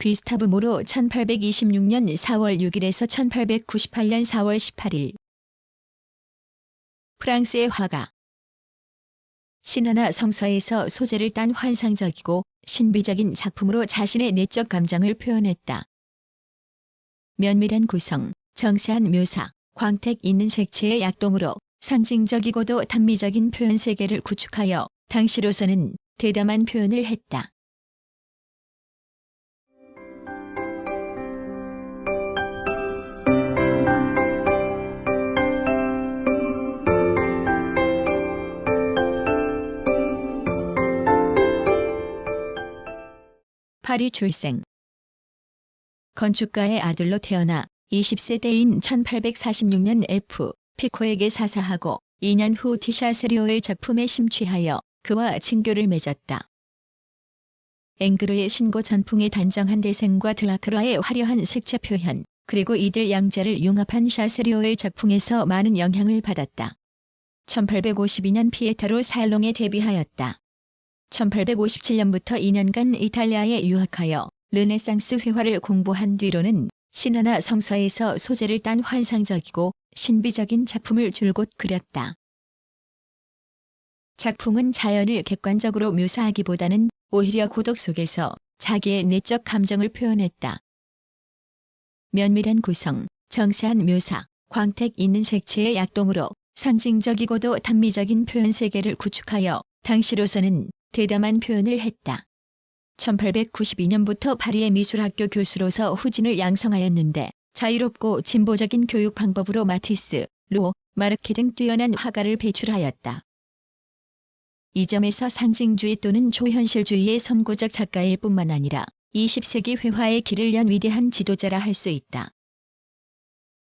귀스타브 모로 1826년 4월 6일에서 1898년 4월 18일 프랑스의 화가 신화나 성서에서 소재를 딴 환상적이고 신비적인 작품으로 자신의 내적 감정을 표현했다. 면밀한 구성, 정세한 묘사, 광택 있는 색채의 약동으로 상징적이고도 단미적인 표현 세계를 구축하여 당시로서는 대담한 표현을 했다. 파리 출생. 건축가의 아들로 태어나 20세대인 1846년 F. 피코에게 사사하고 2년 후 티샤세리오의 작품에 심취하여 그와 친교를 맺었다. 앵그르의 신고 전풍의 단정한 대생과 드라크라의 화려한 색채 표현, 그리고 이들 양자를 융합한 샤세리오의 작품에서 많은 영향을 받았다. 1852년 피에타로 살롱에 데뷔하였다. 1857년부터 2년간 이탈리아에 유학하여 르네상스 회화를 공부한 뒤로는 신화나 성서에서 소재를 딴 환상적이고 신비적인 작품을 줄곧 그렸다. 작품은 자연을 객관적으로 묘사하기보다는 오히려 고독 속에서 자기의 내적 감정을 표현했다. 면밀한 구성, 정세한 묘사, 광택 있는 색채의 약동으로 상징적이고도 단미적인 표현 세계를 구축하여 당시로서는 대담한 표현을 했다. 1892년부터 파리의 미술학교 교수로서 후진을 양성하였는데 자유롭고 진보적인 교육 방법으로 마티스, 로, 마르케 등 뛰어난 화가를 배출하였다. 이 점에서 상징주의 또는 초현실주의의 선구적 작가일 뿐만 아니라 20세기 회화의 길을 연 위대한 지도자라 할 수 있다.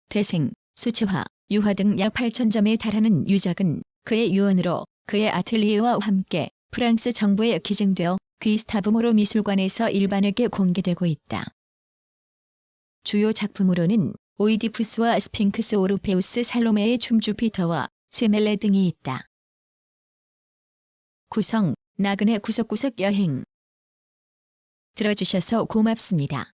대생, 수채화, 유화 등 약 8천점에 달하는 유작은 그의 유언으로 그의 아틀리에와 함께 프랑스 정부에 기증되어 귀스타브 모로 미술관에서 일반에게 공개되고 있다. 주요 작품으로는 오이디푸스와 스핑크스 오르페우스 살로메의 춤 주피터와 세멜레 등이 있다. 구성, 나그네 구석구석 여행 들어주셔서 고맙습니다.